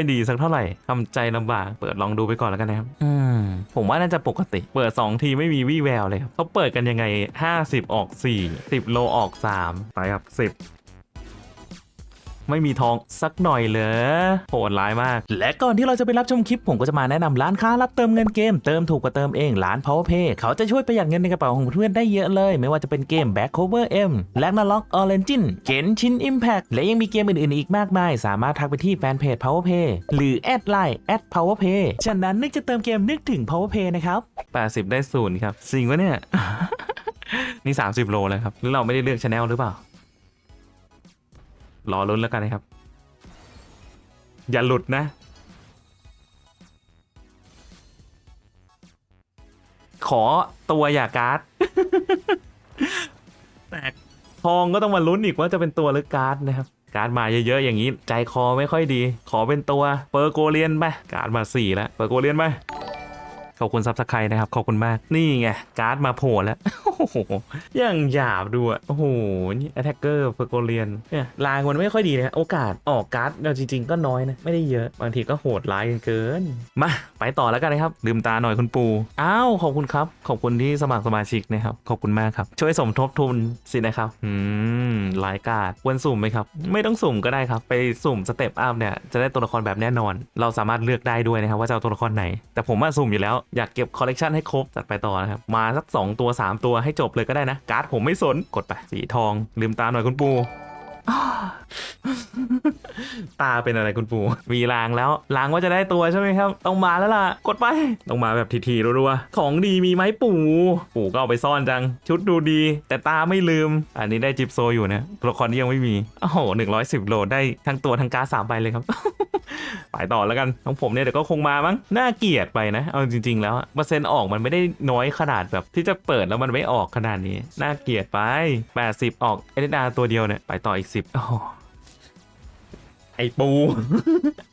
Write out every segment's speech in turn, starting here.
ไม่ดีสักเท่าไหร่ทำใจลำบาก เปิดลองดูไปก่อนแล้วกันนะครับ อืม ผมว่าน่าจะปกติ เปิด 2 ทีไม่มีวี่แววเลยครับเขาเปิดกันยังไง 50 ออก 4 10 โลออก 3 ไปครับ 10 ไม่มีทองสักหน่อยเลยโหดร้ายมาก และก่อนที่เราจะไปรับชมคลิปผมก็จะมาแนะนำร้านค้ารับเติมเงินเกมเติมถูกกว่าเติมเองร้าน PowerPay เขาจะช่วยประหยัดเงินในกระเป๋าของเพื่อนได้เยอะเลย ไม่ว่าจะเป็นเกม Back Cover M Ragnarok Origin Genshin Impact และยังมีเกมอื่นๆอีกมากมาย สามารถทักไปที่แฟนเพจ PowerPay หรือแอดไลน์ @PowerPay ฉะนั้นนึกจะเติมเกมนึกถึง PowerPay นะครับ80 ได้ศูนย์ครับจริงวะเนี่ยนี่ 30 โลแล้วครับหรือเราไม่ได้เลือกชแนลหรือเปล่า รอลุ้นแล้วกันนะครับ อย่าหลุดนะ ขอตัวอย่าการ์ดแตกทองก็ต้องมาลุ้นอีกว่าจะเป็นตัวหรือการ์ดนะครับ การ์ดมาเยอะๆอย่างนี้ ใจคอไม่ค่อยดี ขอเป็นตัวเปอร์โกเลียนไปการ์ดมาสี่แล้วเปอร์โกเลียนไป ขอบคุณซับสไครต์นะครับ ขอบคุณมาก นี่ไง การ์ดมาโผล่แล้ว โอ้โหยังหยาบดูอะ โอ้โห นี่แอ t แทกเกอร์เฟอร์โกเลียนเนี่ยลางมันไม่ค่อยดีนะโอกาสออกการ์ดเราจริง ๆ ก็น้อยนะ ไม่ได้เยอะ บางทีก็โหดร้ายกันเกิน มา ไปต่อแล้วกันนะครับ ลืมตาหน่อยคุณปู อ้าว ขอบคุณครับ ขอบคุณที่สมัครสมาชิกนะครับ ขอบคุณมากครับ ช่วยสมทบทุนสินะครับ อืมรายการ์ดควรสุ่มไหมครับ ไม่ต้องสุ่มก็ได้ครับ ไปสุ่มสเต็ปอัพเนี่ย จะได้ตัวละครแบบแน่นอน เราสามารถเลือกได้ด้วยนะครับว่าจะเอาตัวละครไหน แต่ผมว่าสุ่มอยู่แล้วอยากเก็บคอลเลกชันให้ครบจัดไปต่อนะครับ มาสัก 2 ตัว 3 ตัวให้จบเลยก็ได้นะ การ์ดผมไม่สนกดไปสีทอง ลืมตาหน่อยคุณปูตาเป็นอะไรคุณปู่ มีลางแล้วลางว่าจะได้ตัวใช่ไหมครับ ต้องมาแล้วล่ะ กดไป ต้องมาแบบทีๆรัวๆ ของดีมีไหมปู่ ปู่ก็เอาไปซ่อนจัง ชุดดูดี แต่ตาไม่ลืม อันนี้ได้จิปโซอยู่นะตัวละครนี้ยังไม่มี โอ้โหหนึ่งร้อยสิบโหลดได้ทั้งตัวทั้งการ์ดสามใบเลยครับไปต่อแล้วกันของผมเนี่ยเดี๋ยวก็คงมามั้งน่าเกลียดไปนะ เอาจริง ๆ แล้วเปอร์เซ็นต์ออกมันไม่ได้น้อยขนาดแบบ ที่จะเปิดแล้วมันไม่ออกขนาดนี้ น่าเกลียดไป 80 ออกเอเดดาตัวเดียวเนี่ยไปต่ออีก 10โอ้ ไอปู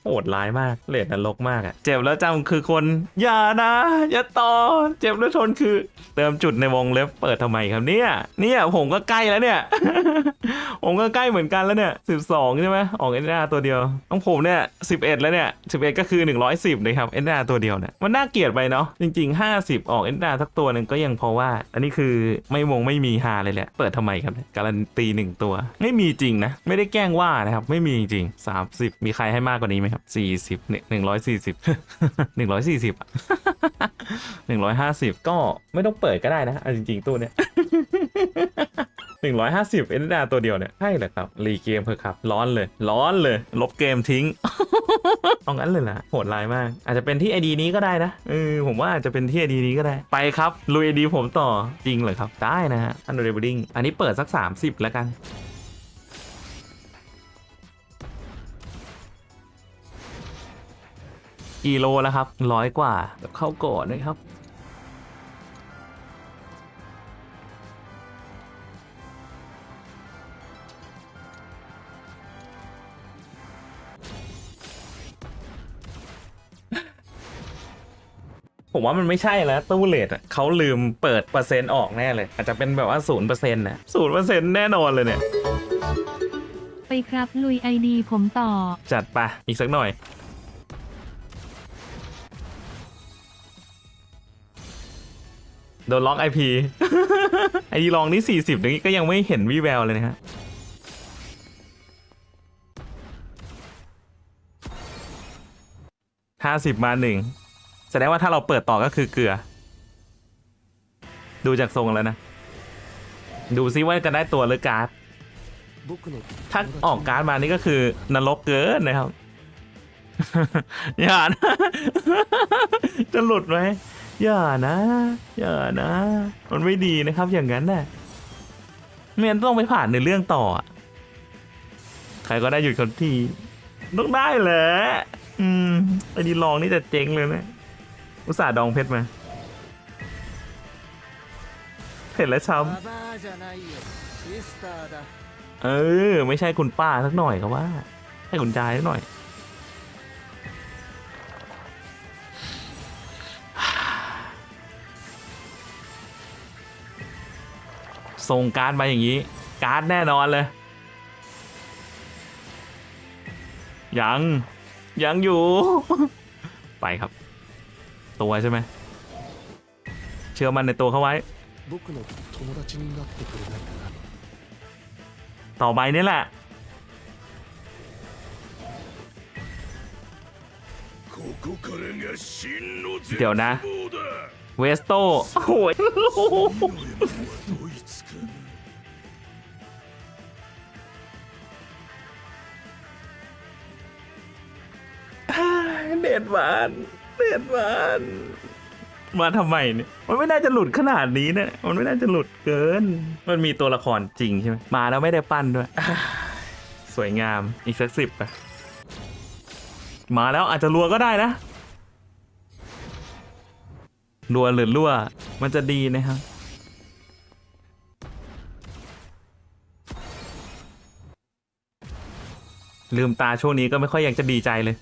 โหดร้ายมากเลดนรกมากอะเจ็บแล้วจำคือคน อย่านะ อย่าต่อ เจ็บแล้วทนคือ เติมจุดในวงเล็บเปิดทำไมครับเนี่ย เนี่ยผมก็ใกล้แล้วเนี่ย ผมก็ใกล้เหมือนกันแล้วเนี่ย12ใช่ไหมออกเอ็นดาตัวเดียวของผมเนี่ย11แล้วเนี่ย11ก็คือ110เลยครับเอ็นดาตัวเดียวเนี่ยมันน่าเกลียดไปเนาะจริงๆ50ออกเอ็นดาสักตัวหนึ่งก็ยังพอว่า อันนี้คือไม่วงไม่มีฮาเลยแหละเปิดทำไมครับการันตีหนึ่งตัว ไม่มีจริงนะ ไม่ได้แกล้งว่านะครับ ไม่มีจริง30มีใครให้มากกว่านี้ไหมครับ40เนี่ย140 140อะ150ก็ไม่ต้องเปิดก็ได้นะอจริงๆตัวเนี้ย 150 เอ็นดาตัวเดียวเนี่ยใช่เหรอครับ รีเกมเถอะครับ ร้อนเลย ร้อนเลย ลบเกมทิ้งเอางั้นเลยนะโหดร้ายมาก อาจจะเป็นที่ไอดีนี้ก็ได้นะเออผมว่าอาจจะเป็นที่ไอดีนี้ก็ได้ไปครับลุยไอดีผมต่อจริงเหรอครับ ได้นะฮะอันเดอร์บิงอันนี้เปิดสัก 30 แล้วกันกิโลแล้วครับร้อยกว่าเข้าก่อนนะครับ ผมว่ามันไม่ใช่แล้วตู้เลทอะเขาลืมเปิดเปอร์เซ็นต์ออกแน่เลย อาจจะเป็นแบบว่าศูนย์เปอร์เซ็นต์นะศูนย์เปอร์เซ็นต์แน่นอนเลยเนี่ย ไปครับลุยไอดีผมต่อ จัดไปอีกสักหน่อย โดนล็อกไอพี ไอดีลองนี่ 40นี้ก็ยังไม่เห็นวิแววเลยนะฮะห้าสิบมาหนึ่งแสดงว่าถ้าเราเปิดต่อก็คือเกลือ ดูจากทรงแล้วนะ ดูซิว่าจะได้ตัวหรือการ์ด ถ้าออกการ์ดมานี่ก็คือนรกเกินนะครับ อย่านะ จะหลุดไหมอย่านะ อย่านะ มันไม่ดีนะครับอย่างนั้นน่ะไม่งั้นต้องไปผ่านในเรื่องต่อ ใครก็ได้หยุดคนทีต้องได้แหละ อืมไอ้ดีลองนี่จะเจ๊งเลยนะ อุตส่าห์ดองเพชรมาเห็นแล้วช้ำเออ ไม่ใช่คุณป้าสักหน่อยก็ว่า ให้คุณยายสักหน่อย ส่งการมาอย่างนี้ การแน่นอนเลย ยัง ยังอยู่ ไปครับ ตัวใช่ไหมเชื่อมันในตัวเขาไว้ ต่อไปนี่แหละเดี๋ยวนะ เวสโตโอ้ยเด็ดหวาน เด็ดหวานมาทำไมเนี่ย มันไม่น่าจะหลุดขนาดนี้เนี่ย มันไม่น่าจะหลุดเกิน มันมีตัวละครจริงใช่ไหม มาแล้วไม่ได้ปั้นด้วย สวยงาม อีกสักสิบไปมาแล้วอาจจะรัวก็ได้นะ รัวหรือรั่ว มันจะดีนะครับ ลืมตาช่วงนี้ก็ไม่ค่อยอยากจะดีใจเลย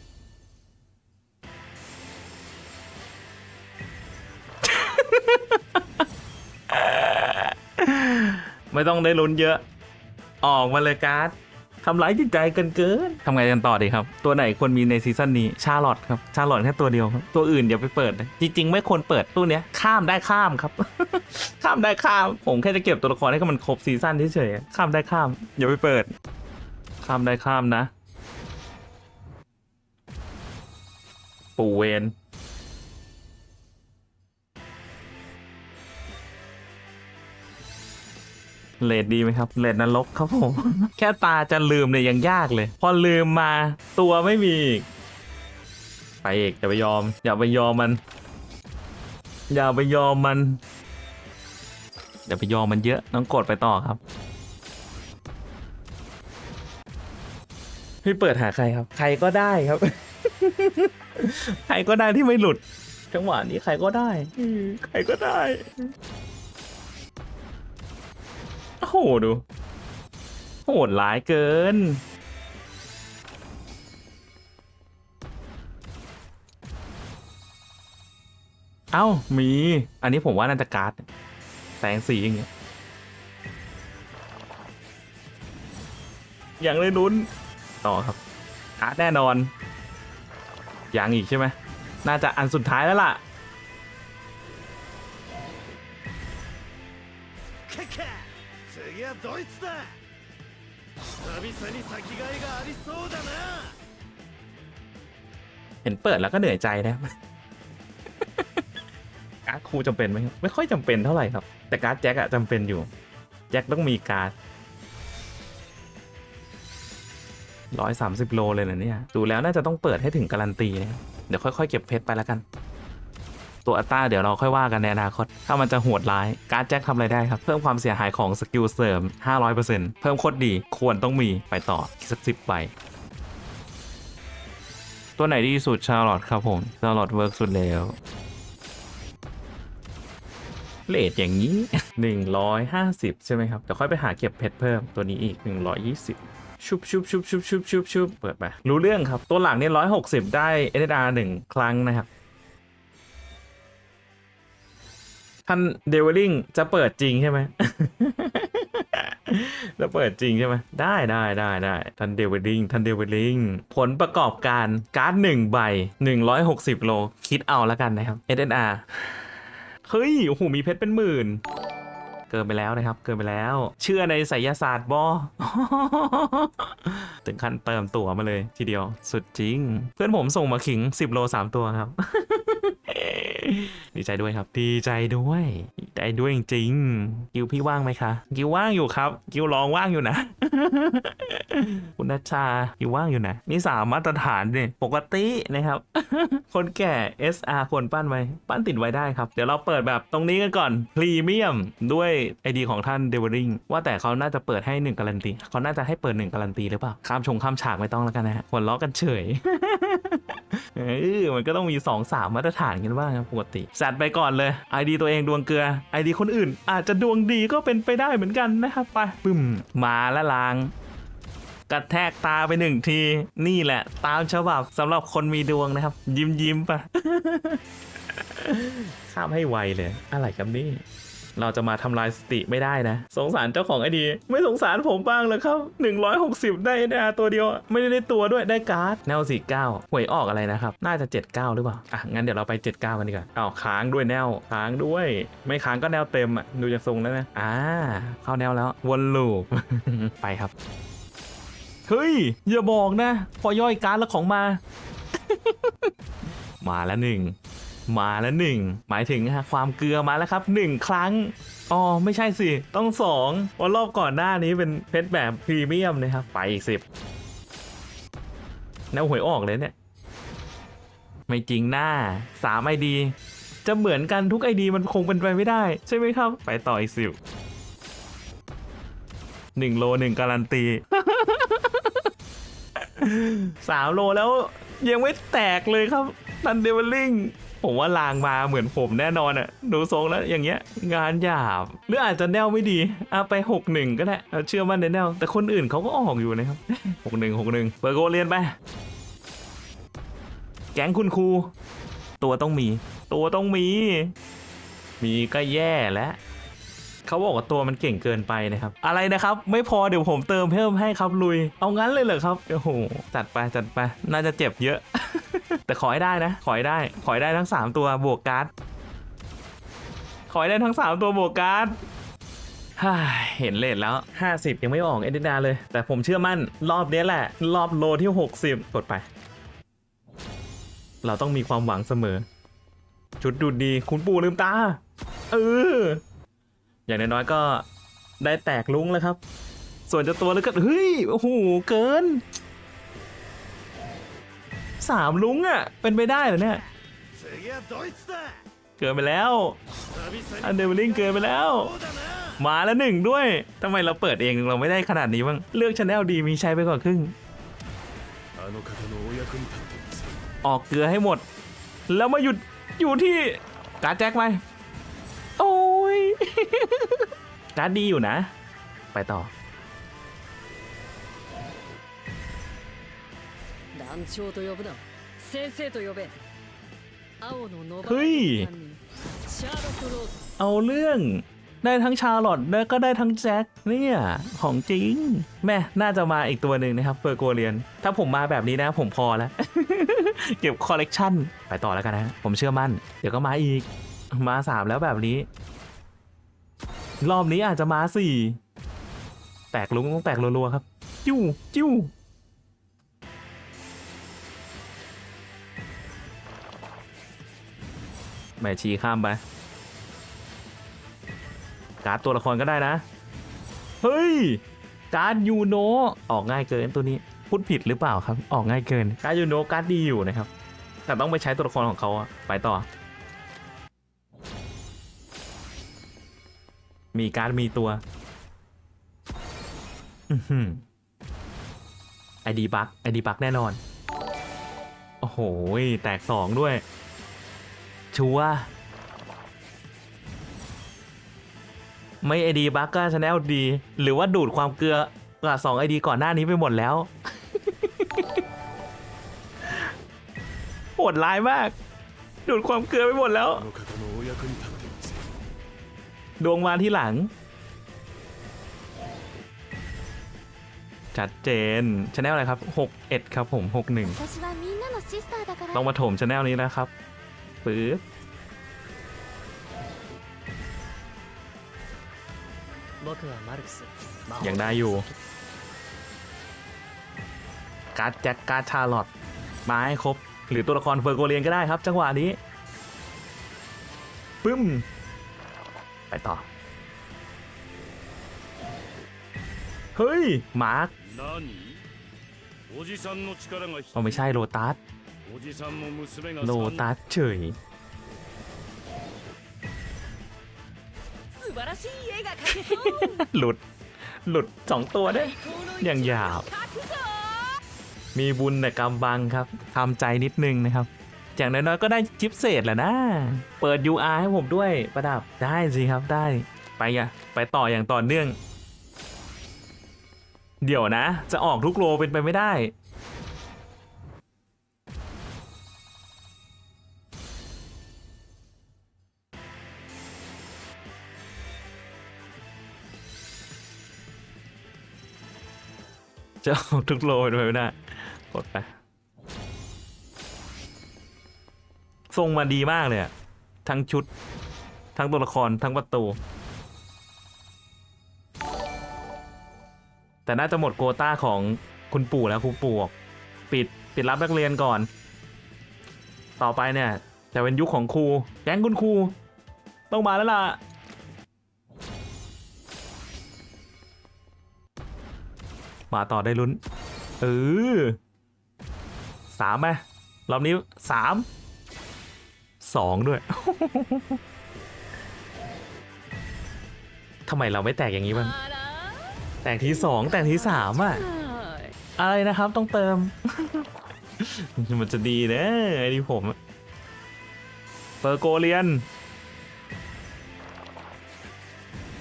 ไม่ต้องได้ลุ้นเยอะ ออกมาเลยการ์ดทำร้ายจิตใจกันเกินทำไงกันต่อดีครับ ตัวไหนควรมีในซีซั่นนี้ชาร์ลอตครับ ชาร์ลอตแค่ตัวเดียวครับตัวอื่นอย่าไปเปิดนะจริง ๆ ไม่ควรเปิดตู้เนี้ย ข้ามได้ข้ามครับ ข้ามได้ข้าม ผมแค่จะเก็บตัวละครให้มันครบซีซั่นเฉยๆข้ามได้ข้าม อย่าไปเปิด ข้ามได้ข้ามนะ ปูเวน เลดดีไหมครับเลดนรกครับผม แค่ตาจะลืมเนี่ยยังยากเลย พอลืมมาตัวไม่มีอีกไปอีกอย่าไปยอม อย่าไปยอมมัน อย่าไปยอมมัน อย่าไปยอมมันเยอะต้องกดไปต่อครับ พี่เปิดหาใครครับ ใครก็ได้ครับ ใครก็ได้ที่ไม่หลุด จังหวะนี้ใครก็ได้อืมใครก็ได้ โอ้โหดู โหดร้ายเกิน เอ้า มี อันนี้ผมว่าน่าจะการ์ด แสงสีอย่างเงี้ยยังเลยลุ้น ต่อครับการ์ดแน่นอน ยังอีกใช่ไหม น่าจะอันสุดท้ายแล้วล่ะ ドイツだ久々に先がいがありそうだな เห็นเปิดแล้วก็เหนื่อยใจนะครับ การ์ดครูจำเป็นไหมครับไม่ค่อยจำเป็นเท่าไหร่ครับ แต่การ์ดแจ็คอะจำเป็นอยู่ แจ็คต้องมีการ์ดร้อยสามสิบโลเลยนะเนี่ย ดูแล้วน่าจะต้องเปิดให้ถึงการันตีนะครับเดี๋ยวค่อยๆเก็บเพชรไปแล้วกัน ตัวอัตตราเดี๋ยวเราค่อยว่ากันในอนาคต ถ้ามันจะโหดร้าย การ์ดแจ็คทำอะไรได้ครับ เพิ่มความเสียหายของสกิลเสริม 500%เพิ่มโคตรดีควรต้องมีไปต่อสักสิบใบตัวไหนดีสุดชาร์ลอตครับผมชาร์ลอตเวิร์กสุดแล้วเลทอย่างนี้ 150 ใช่ไหมครับ เดี๋ยวค่อยไปหาเก็บเพชรเพิ่มตัวนี้อีก 120 ชุบชุบชุบชุบชุบชุบชุบเปิดไปรู้เรื่องครับ ตัวหลังเนี่ย160 ได้ NSR หนึ่งครั้งนะครับ ท่านเดวิลลิงจะเปิดจริงใช่ไหมจะเปิดจริงใช่ไหมได้ได้ได้ได้ท่านเดวิลลิงท่านเดวิลลิงผลประกอบการการ์ดหนึ่งใบ 160 โล คิดเอาแล้วกันนะครับ SNR เฮ้ยโอ้โหมีเพชรเป็นหมื่น เกินไปแล้วนะครับ เกินไปแล้ว เชื่อในไสยศาสตร์บอถึงขั้นเติมตั๋วมาเลย ทีเดียว สุดจริง เพื่อนผมส่งมาขิง 10 โล 3 ตัวครับ ดีใจด้วยครับ ดีใจด้วยดีใจด้วยจริงกิวพี่ว่างไหมคะ กิวว่างอยู่ครับ กิวลองว่างอยู่นะ คุณนัชชากิวว่างอยู่นะมีสามมาตรฐานเนี่ยปกตินะครับ คนแก่ SR ควรปั้นไว้ปั้นติดไว้ได้ครับ เดี๋ยวเราเปิดแบบตรงนี้กันก่อน พรีเมียมด้วยไอดีของท่านเดว r ริงว่าแต่เขาน่าจะเปิดให้1การันตีเขาน่าจะให้เปิด1การันตีหรือเปล่าข้ามชงข้ามฉากไม่ต้องแล้วกันนะฮะหัวเราะกันเฉยเออมันก็ต้องมี 2 3 มาตรฐานกันบ้างครับปกติจัดไปก่อนเลย ID ตัวเองดวงเกลือ ID คนอื่น อาจจะดวงดีก็เป็นไปได้เหมือนกันนะครับไปปึ้มมาละลางกระแทกตาไปหนึ่งที นี่แหละ ตามฉบับสำหรับคนมีดวงนะครับ ยิ้มยิ้มๆไปข้ามให้ไวเลย อะไรครับนี่ เราจะมาทำลายสติไม่ได้นะ สงสารเจ้าของไอดี ไม่สงสารผมบ้างเลยครับ 160 ได้นาตัวเดียว ไม่ได้ได้ตัวด้วยได้การ์ดแนว49หวยออกอะไรนะครับ น่าจะ 79 หรือเปล่า อะ งั้นเดี๋ยวเราไป 79กันดีกว่าอ้าวค้างด้วยแนวค้างด้วย ไม่ค้างก็แนวเต็มอะดูจากทรงแล้วนะอ่าเข้าแนวแล้ววนลูปไปครับเฮ้ยอย่าบอกนะ พอย่อยการ์ดแล้วของมา มาแล้วหนึ่ง มาแล้วหนึ่งหมายถึงฮะความเกลือมาแล้วครับหนึ่งครั้งอ๋อไม่ใช่สิต้องสองเพรารอบก่อนหน้านี้เป็นเพชรแบบพรีเมียมนะครับไปอีกสิบแนวหวยออกเลยเนี่ยไม่จริงหน้าสามไอดีจะเหมือนกันทุกไอดีมันคงเป็นไปไม่ได้ ใช่ไหมครับ ไปต่ออีกสิบหนึ่งโลหนึ่งการันตีสามโลแล้วยังไม่แตกเลยครับนันเดวิลลิง ผมว่าลางมาเหมือนผมแน่นอนอะดูทรงแล้วอย่างเงี้ย งานหยาบ หรืออาจจะแนวไม่ดีเอาไป 6-1 ก็ได้เราเชื่อมั่นในแนว แต่คนอื่นเขาก็ออกอยู่นะครับ 6-1 6-1เปิดโกเรียนไป แก๊งคุณครู ตัวต้องมี ตัวต้องมี มีก็แย่แล้ว เขาบอกว่าตัวมันเก่งเกินไปนะครับ อะไรนะครับ ไม่พอเดี๋ยวผมเติมเพิ่มให้ครับลุย เอางั้นเลยเหรอครับโอ้โหจัดไปจัดไป น่าจะเจ็บเยอะ แต่ขอให้ได้นะ ขอให้ได้ ขอให้ได้ทั้ง 3 ตัวบวกการ์ดขอให้ได้ทั้ง 3 ตัวบวกการ์ดเห็นเลทแล้ว 50 ยังไม่ออกเอเดนดาเลย แต่ผมเชื่อมั่นรอบนี้แหละ รอบโลที่ 60 กดไป เราต้องมีความหวังเสมอ ชุดดูดี คุณปู่ลืมตา เออ อย่างน้อยๆก็ได้แตกลุ้งแล้วครับ ส่วนจะตัวแล้วก็เฮ้ยโอ้โหเกินสามลุ้งอะ่ะเป็นไปได้เหรอเนี่ยเกินไปแล้วอันเดอร์เบลลิงเกินไปแล้ว มาแล้วหนึ่งด้วยทำไมเราเปิดเองเราไม่ได้ขนาดนี้บ้างเลือกชาแนลดีมีใช้ไปกว่าครึ่งออกเกลือให้หมด แล้วมาหยุดอยู่ที่การแจ็คไหม การ์ดดีอยู่นะ ไปต่อ 団長と呼ぶな先生と呼べ青のノバเฮ้ย シャーロック・ローズ เอาเรื่องได้ทั้งชาร์ลอตแล้วก็ได้ทั้งแจ็คเนี่ยของจริง แม่น่าจะมาอีกตัวหนึ่งนะครับเฟอร์โกเรียน ถ้าผมมาแบบนี้นะ ผมพอแล้ว เก็บคอลเลกชันไปต่อแล้วกันนะ ผมเชื่อมั่น เดี๋ยวก็มาอีก มาสามแล้วแบบนี้ รอบนี้อาจจะมาสี่แตกลุงต้องแตกรัวๆครับ จิ้วจิ้วแม่ชีข้ามไป การ์ดตัวละครก็ได้นะ เฮ้ย การ์ดยูโนออกง่ายเกินตัวนี้ พูดผิดหรือเปล่าครับ ออกง่ายเกิน การ์ดยูโนการ์ดดีอยู่นะครับ แต่ต้องไปใช้ตัวละครของเขาอะไปต่อ มีการ์ดมีตัวไอดีบักไอดีบักแน่นอน โอ้โห แตกสองด้วย ชัวร์ไม่ไอดีบักก็ชแนลดี หรือว่าดูดความเกลือกับสองไอดีก่อนหน้านี้ไปหมดแล้ว โหดร้ายมาก ดูดความเกลือไปหมดแล้ว ดวงมาที่หลัง ชัดเจนชแนลอะไรครับ 61 ครับผม 61 ต้องมาถมชแนลนี้นะครับปื๊บยังได้อยู่ การ์ดแจ็คการ์ดชาร์ลอตมาให้ครบ หรือตัวละครเฟอร์โกเลียนก็ได้ครับ จังหวะนี้ ปึ้ม ไปต่อ เฮ้ย มาร์คเอไม่ใช่โลตัสโลตัสเฉยหลุด หลุดสองตัวได้อย่างยาว มีบุญแต่กำบังครับทำใจนิดนึงนะครับ อย่างน้อยๆก็ได้ชิปเศษแหละนะ เปิด UR ให้ผมด้วยประดับได้สิครับได้ ไปอะไปต่ออย่างต่อเนื่อง เดี๋ยวนะ จะออกทุกโลเป็นไปไม่ได้ จะออกทุกโลเป็นไปไม่ได้กดไป ทรงมาดีมากเลยอะทั้งชุด ทั้งตัวละครทั้งประตู แต่น่าจะหมดโควต้าของคุณปู่แล้วคุณปู่บอกปิดปิดรับนักเรียนก่อน ต่อไปเนี่ยจะเป็นยุคของครูแก๊งคุณครูต้องมาแล้วล่ะมาต่อได้ลุ้น เออสามไหมรอบนี้สาม สด้วย ทำไมเราไม่แตกอย่างนี้บ้าง แตกทีสองแตกที่สามอะอะไรนะครับต้องเติม มันจะดีนะไอ้ที่ผมเฟอร์โกเลียน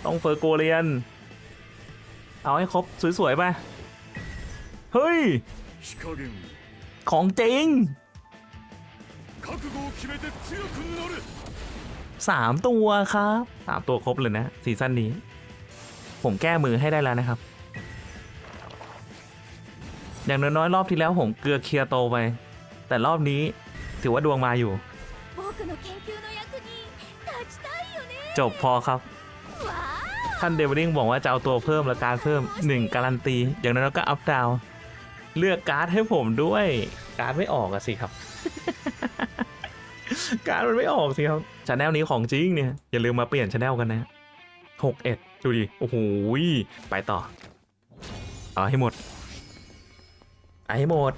ต้องเฟอร์โกเลียน เอาให้ครบสวยๆไป เฮ้ย ของจริง สามตัวครับสามตัวครบเลยนะซีซั่นนี้ ผมแก้มือให้ได้แล้วนะครับ อย่างน้อยๆรอบที่แล้วผมเกลือเคลียโตไป แต่รอบนี้ถือว่าดวงมาอยู่ จบพอครับ ท่านเดวิลิงบอกว่าจะเอาตัวเพิ่มและการเพิ่ม 1 การันตี อย่างนั้นเราก็อัพดาวเลือกการ์ดให้ผมด้วย การ์ดไม่ออกอะสิครับ การมันไม่ออกสิครับชาแนลนี้ของจริงเนี่ย อย่าลืมมาเปลี่ยนชาแนลกันนะหกเอ็ดดูดิ โอ้โหไปต่อ เอาให้หมดเอาให้หมด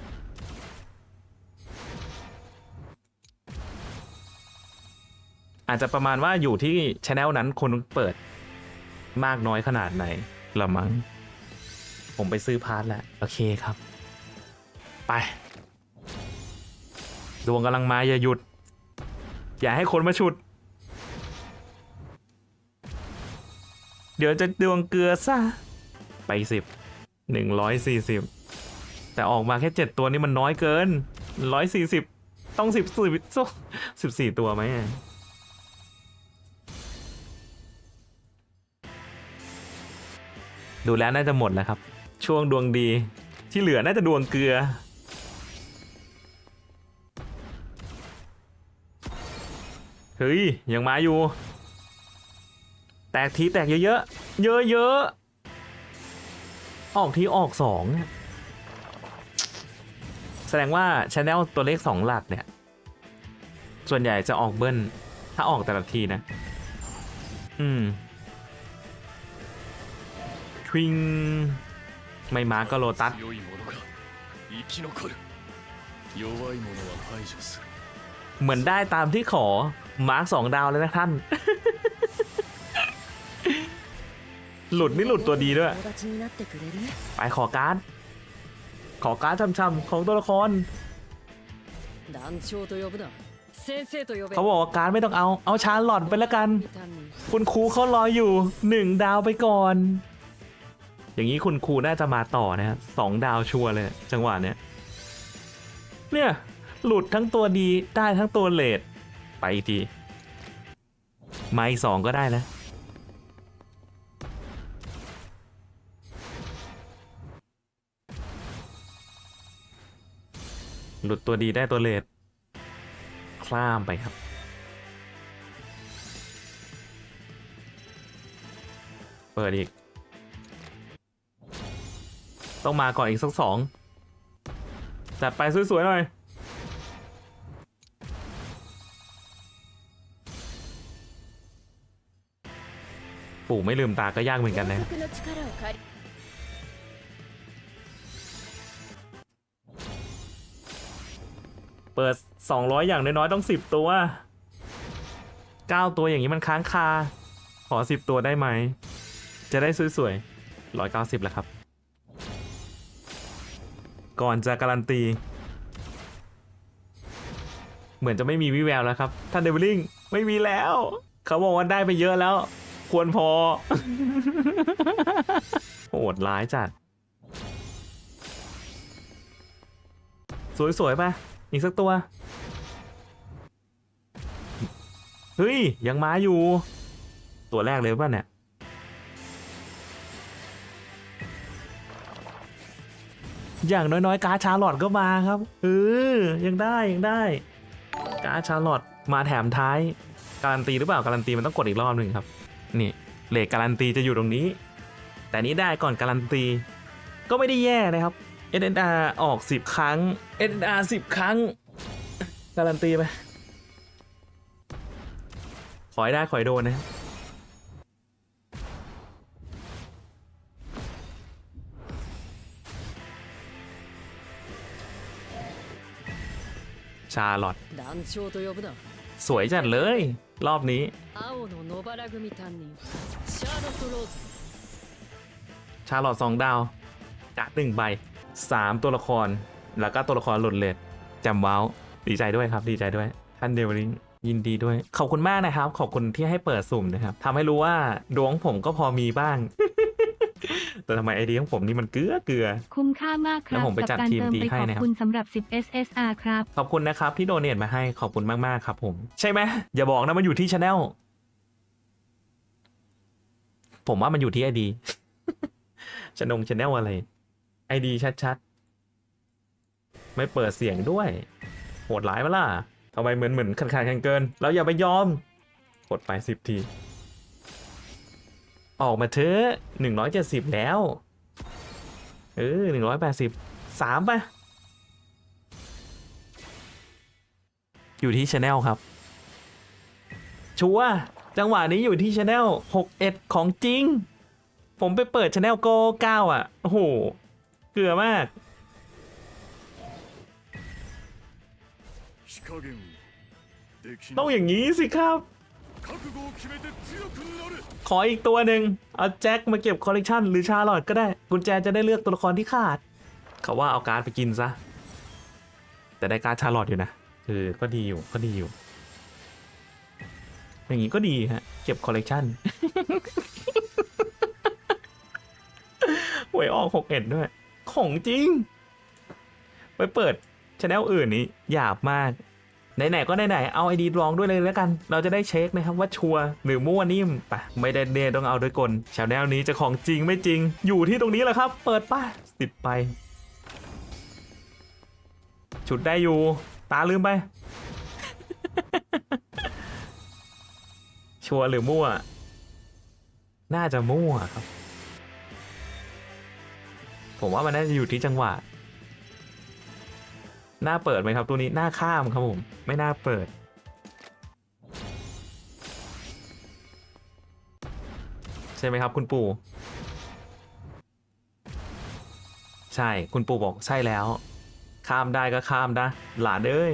อาจจะประมาณว่าอยู่ที่ช anel นั้นคนเปิดมากน้อยขนาดไหนละมั้งผมไปซื้อพาร์ทแล้ว โอเคครับ ไป ดวงกำลังมาอย่าหยุด อย่าให้คนมาฉุด เดี๋ยวจะดวงเกลือซะ ไปสิบหนึ่งร้อยสี่สิบแต่ออกมาแค่เจ็ดตัวนี่มันน้อยเกินร้อยสี่สิบต้องสิบสิบสิบสี่ตัวไหมดูแล้วน่าจะหมดแล้วครับ ช่วงดวงดีที่เหลือน่าจะดวงเกลือ เฮ้ยยังมาอยู่ แตกทีแตกเยอะๆเยอะๆออกทีออกสองแสดงว่าชแนลตัวเลขสองหลักเนี่ย ส่วนใหญ่จะออกเบิ้ลถ้าออกแต่ละทีนะ อืมทวิงไม่มาก็โลตัสเหมือนได้ตามที่ขอ มาร์กสองดาวเลยนะท่าน หลุดนี่หลุดตัวดีด้วย ไปขอการ์ด ขอการ์ดช้ำๆของตัวละคร เขาบอกว่าการ์ดไม่ต้องเอา เอาชาร์ลอตไปแล้วกัน คุณครูเขารออยู่หนึ่งดาวไปก่อน อย่างนี้คุณครูน่าจะมาต่อนะะสองดาวชัวร์เลย จังหวะเนี้ย เนี่ย หลุดทั้งตัวดีได้ทั้งตัวเลท ไปอีกทีไมาอีกสองก็ได้นะ หลุดตัวดีได้ตัวเลดคล้ามไปครับ เปิดอีก ต้องมาก่อนอีกสักสองจัดไปสวยๆหน่อยู่ไม่ลืมตาก็ยากเหมือนกันนะเปิด 200 อย่างน้อยๆต้อง 10 ตัว 9 ตัวอย่างนี้มันค้างคา ขอ 10 ตัวได้ไหม จะได้สวยๆ 190 แล้วครับ ก่อนจะการันตี เหมือนจะไม่มีวิแววแล้วครับ ท่านเดวิลลิงไม่มีแล้ว เขาบอกว่าได้ไปเยอะแล้ว ควรพอ โหดร้ายจัด สวยๆไปอีกสักตัว เฮ้ย ยังมาอยู่ ตัวแรกเลยป่ะเนี่ย อย่างน้อยๆ กาชาลอตก็มาครับ เออ ยังได้ ยังได้ กาชาลอตมาแถมท้าย การันตีหรือเปล่า การันตีมันต้องกดอีกรอบหนึ่งครับ นี่เลทการันตีจะอยู่ตรงนี้ แต่นี้ได้ก่อนการันตี ก็ไม่ได้แย่นะครับ SNR ออก 10 ครั้ง SNR 10 ครั้ง การันตีไหมขอยได้ขอยโดนนะชาลอตสวยจัดเลย รอบนี้ ชาลอตสองดาวจากหนึ่งใบสามตัวละคร แล้วก็ตัวละครหลุดเลดจำว้าว ดีใจด้วยครับ ดีใจด้วย ท่านเดวิลิงยินดีด้วย ขอบคุณมากนะครับ ขอบคุณที่ให้เปิดสุ่มนะครับทำให้รู้ว่าดวงผมก็พอมีบ้าง แต่ทำไมไอเดียของผมนี่มันเกลือเกลือ คุ้มค่ามากคแล้รับวผมไปกัจัดการทีมเติมดีไปให้ขอบนะครับ คุณสำหรับ 10 SSR ครับ ขอบคุณนะครับที่โดเนทมาให้ขอบคุณมากๆครับผม ใช่ไหมอย่าบอกนะมันอยู่ที่ช anel ผมว่ามันอยู่ที่ไอดี ชนงช anel อะไรไอดีชัดๆ ไม่เปิดเสียงด้วย โหดร้ายปะล่ะทำไมเหมือนเหมือนขันขาดกันเกิน เราอย่าไปยอม กดไปสิบที ออกมาเถอะหนึ่งร้อยเจ็ดสิบแล้ว เออหนึ่งร้อยแปดสิบสามป่ะ อยู่ที่ชาแนลครับ ชัวจังหวะนี้อยู่ที่ชาแนลหกเอ็ดของจริง ผมไปเปิดชาแนลโกเก้าอะ โอ้โห เกือมากต้องอย่างนี้สิครับ ขออีกตัวหนึ่งเอาแจ็คมาเก็บคอลเลกชันหรือชาลอตก็ได้ กุญแจจะได้เลือกตัวละครที่ขาด เขาว่าเอาการ์ดไปกินซะ แต่ได้การ์ดชาลอตอยู่นะเออก็ดีอยู่ก็ดีอยู่ อย่างนี้ก็ดีฮะ เก็บคอลเลกชันหวยออกหกเอ็ดด้วย ของจริง ไปเปิดช anel อื่นนี้หยาบมาก ไหนๆก็ไหนๆเอาไอดีลองด้วยเลยแล้วกัน เราจะได้เช็คนะครับว่าชัวร์หรือมั่วนิ่มปะไม่ได้เดต้องเอาด้วยกลชาแนลนี้จะของจริงไม่จริง อยู่ที่ตรงนี้แหละครับ เปิดป้าติดไป ชุดได้อยู่ ตาลืมไป ชัวร์หรือมั่ว น่าจะมั่วครับ ผมว่ามันน่าจะอยู่ที่จังหวะ น้าเปิดไหมครับตัวนี้หน้าข้ามครับผมไม่น่าเปิด ใช่ไหมครับคุณปู่ ใช่คุณปู่บอกใช่แล้ว ข้ามได้ก็ข้ามนะหลานเอ้ย